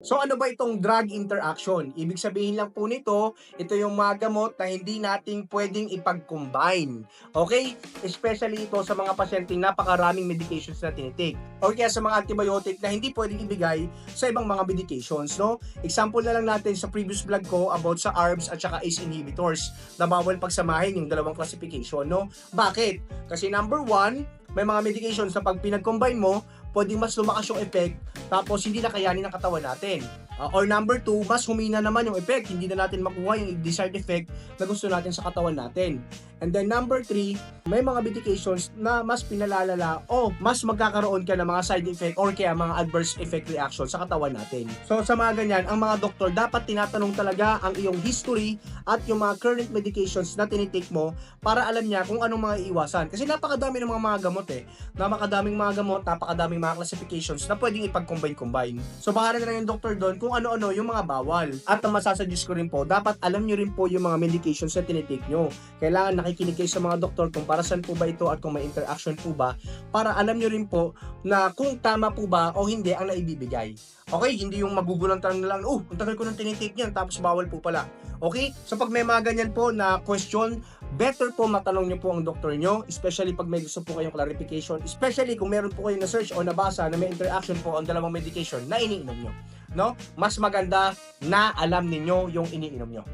So ano ba itong drug interaction? Ibig sabihin lang po nito, ito yung mga gamot na hindi nating pwedeng ipag-combine. Okay? Especially ito sa mga pasyenteng napakaraming medications na tinitik. Or kaya sa mga antibiotic na hindi pwedeng ibigay sa ibang mga medications, no? Example na lang natin sa previous vlog ko about sa ARBs at saka ACE inhibitors na bawal pagsamahin yung dalawang classification, no? Bakit? Kasi number one, may mga medications na pag pinag-combine mo, pwedeng mas lumakas yung effect tapos hindi na kayanin ng katawan natin. Uh, or number two, mas humina naman yung effect. Hindi na natin makuha yung desired effect na gusto natin sa katawan natin. And then number three, may mga medications na mas pinalalala o mas magkakaroon ka ng mga side effect or kaya mga adverse effect reaction sa katawan natin. So sa mga ganyan, ang mga doktor dapat tinatanong talaga ang iyong history at yung mga current medications na tinitake mo para alam niya kung anong mga iiwasan. Kasi napakadami ng mga, mga gamot eh. Napakadaming mga gamot, napakadaming mga classifications na pwedeng ipag-combine-combine. So bahala na lang yung doktor doon kung ano-ano yung mga bawal. At ang masasuggest ko rin po, dapat alam nyo rin po yung mga medications na tinitake nyo. Kailangan nakikinig kayo sa mga doktor kung para saan po ba ito at kung may interaction po ba para alam nyo rin po na kung tama po ba o hindi ang naibibigay. Okay, hindi yung magugulang lang na lang, oh, ang tagal ko nang tinitake niyan, tapos bawal po pala. Okay? So pag may mga ganyan po na question, better po matanong niyo po ang doktor niyo, especially pag may gusto po kayong clarification, especially kung meron po kayong na-search o nabasa na may interaction po ang dalawang medication na iniinom niyo. No? Mas maganda na alam ninyo yung iniinom niyo.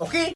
Okay?